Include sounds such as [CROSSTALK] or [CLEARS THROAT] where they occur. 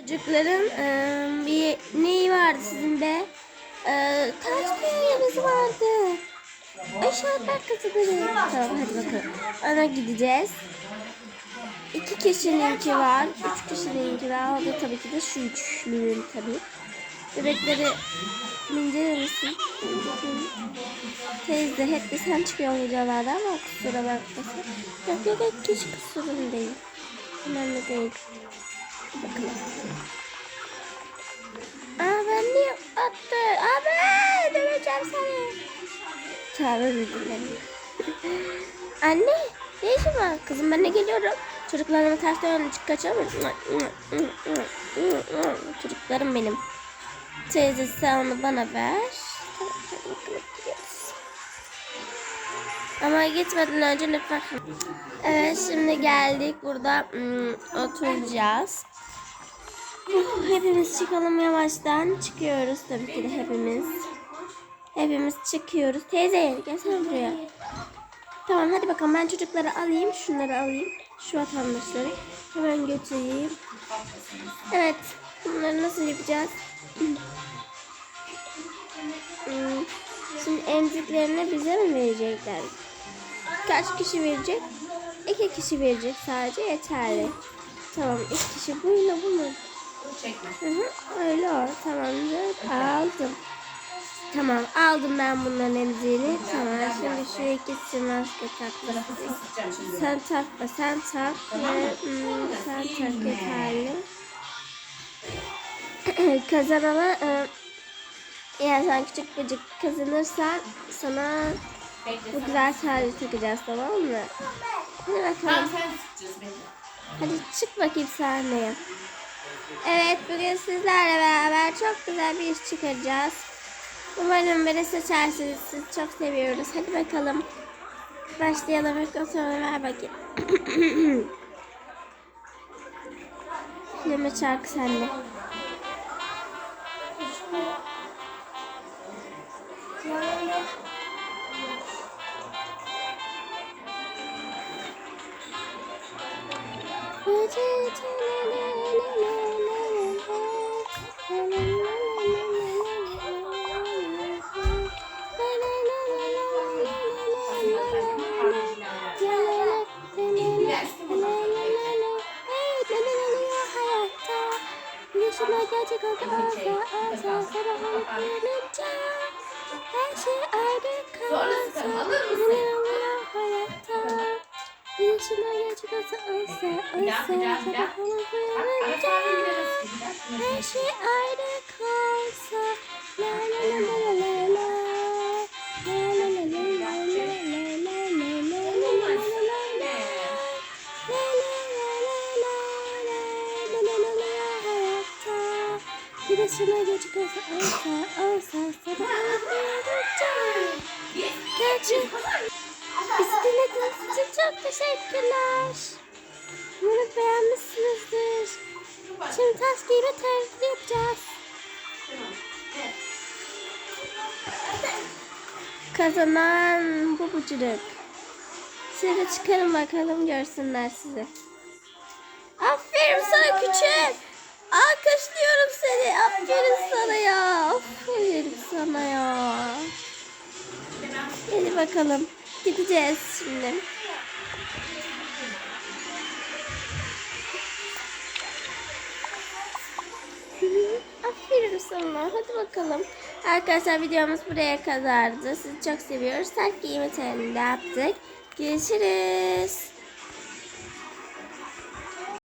Çocukların eee, bir neyi vardı sizin de? Eee ters dünyamız vardı. Aşağıda kızıları. Tamam hadi bakalım. Ona gideceğiz. İki kişininki var. Üç kişininki var. O da tabii ki de şu üçlünün tabii. Bebekleri minceler misin? Teyze hep de sen çıkıyorsun videolarda ama kusura bakmasın. Yok yok hiç kusurum değil. Önemli değil. Aa ben niye attı? Abi döveceğim seni. Özür dilerim. Anne ne işin var? Kızım ben de geliyorum. Çocuklarımı ters dönüp kaçamam. Çocuklarım benim. Teyze sen onu bana ver. Ama gitmeden önce lütfen. Evet şimdi geldik. Burada hmm, oturacağız. Hepimiz çıkalım yavaştan. Çıkıyoruz tabii ki de hepimiz. Hepimiz çıkıyoruz. Teyze gelsene buraya. Tamam hadi bakalım ben çocukları alayım. Şunları alayım. Şu vatandaşları. Hemen götüreyim. Evet. Bunları nasıl yapacağız? Hmm, Şimdi emziklerini bize mi verecekler? Kaç kişi verecek? İki kişi verecek sadece yeterli. Tamam iki kişi buyla bu mu? Çekme. Hı hı, öyle o. Tamamdır. Aldım. Tamam aldım ben bunların emziğini. Tamam şimdi şu ikisi maske şimdi. Sen takma sen tak ve hmm, sen tak yeterli. [CLEARS THROAT] Kazanana e, eğer sen küçük bıcık kazanırsan sana bu güzel terliği takacağız tamam mı? Hadi bakalım. Tamam. Hadi çık bakayım sahneye. Evet bugün sizlerle beraber çok güzel bir iş çıkaracağız. Umarım beni seçersiniz. Sizi çok seviyoruz. Hadi bakalım. Başlayalım. Mikrofonu ver bakayım. [CLEARS THROAT] Filmi şarkı sende. Yaşıma gerçek oldu olsa olsa sabah olup uyanınca Her şey ayrı kalmasa neler oluyor hayatta Yaşıma gerçek olsa olsa olsa sabah olup uyanınca Her şey ayrı şuna geç olsa olsa sabah uyanınca Gerçek bizi dinlediğiniz için çok teşekkürler. Umarım beğenmişsinizdir. Şimdi taş giyme tarifi yapacağız. Kazanan bu bucuruk. Şöyle çıkarın bakalım görsünler sizi. Aferin sana küçük. Alkışlıyorum seni. Aferin sana ya. Aferin sana ya. Hadi bakalım. Gideceğiz şimdi. [LAUGHS] Aferin sana. Hadi bakalım. Arkadaşlar videomuz buraya kadardı. Sizi çok seviyoruz. Giyimi treninde yaptık. Görüşürüz.